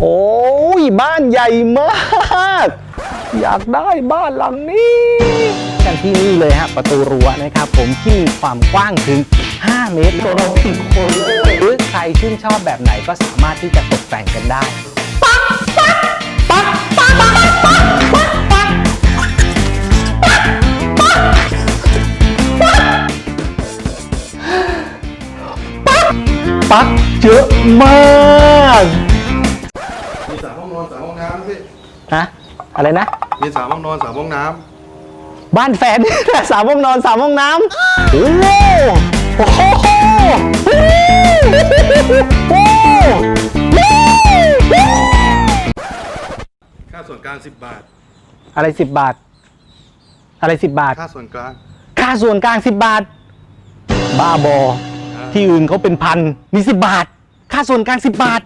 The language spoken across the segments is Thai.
โอ้ยบ้านใหญ่มาก อยากได้บ้านหลังนี้กันที่นี่เลยฮะประตูรั้วนะครับ ผมที่มีความกว้างถึง 5 เมตรตัวเราสี่คนเลยหรือใครชื่นชอบแบบไหนก็สามารถที่จะตกแต่งกันได้ปักเยอะมากมีสามห้ องนอนสามห้องน้ำพี่ฮะอะไรนะ มีสามห้องนอนสามห้องน้บ้านแฟน สามห้องนอนสามห้องน้ำโอ้โหโอ้โหโอ้โหำค่าส่วนกลางสิบบาท อะไรสิบบาท อะไรสิบบาท ค่าส่วนกลางค่าส่วนกลางสิบบาท บ้าบออ่าที่อื่นเขาเป็นพันมีสิบบาท ค่าส่วนกลางสิบบาท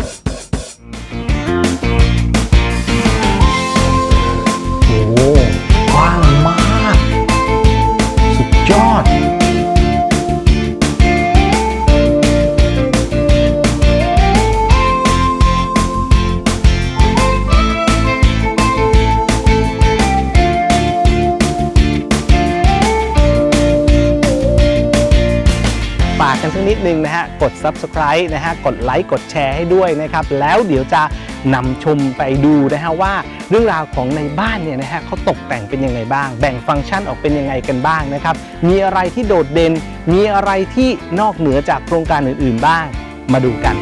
ฝากกันสักนิดนึงนะฮะ กด Subscribe นะฮะ กดไลค์ กดแชร์ให้ด้วยนะครับ แล้วเดี๋ยวจะนำชมไปดูนะฮะว่าเรื่องราวของในบ้านเนี่ยนะฮะเขาตกแต่งเป็นยังไงบ้าง แบ่งฟังก์ชันออกเป็นยังไงกันบ้างนะครับ มีอะไรที่โดดเด่น มีอะไรที่นอกเหนือจากโครงการอื่น ๆ บ้าง มาดูกัน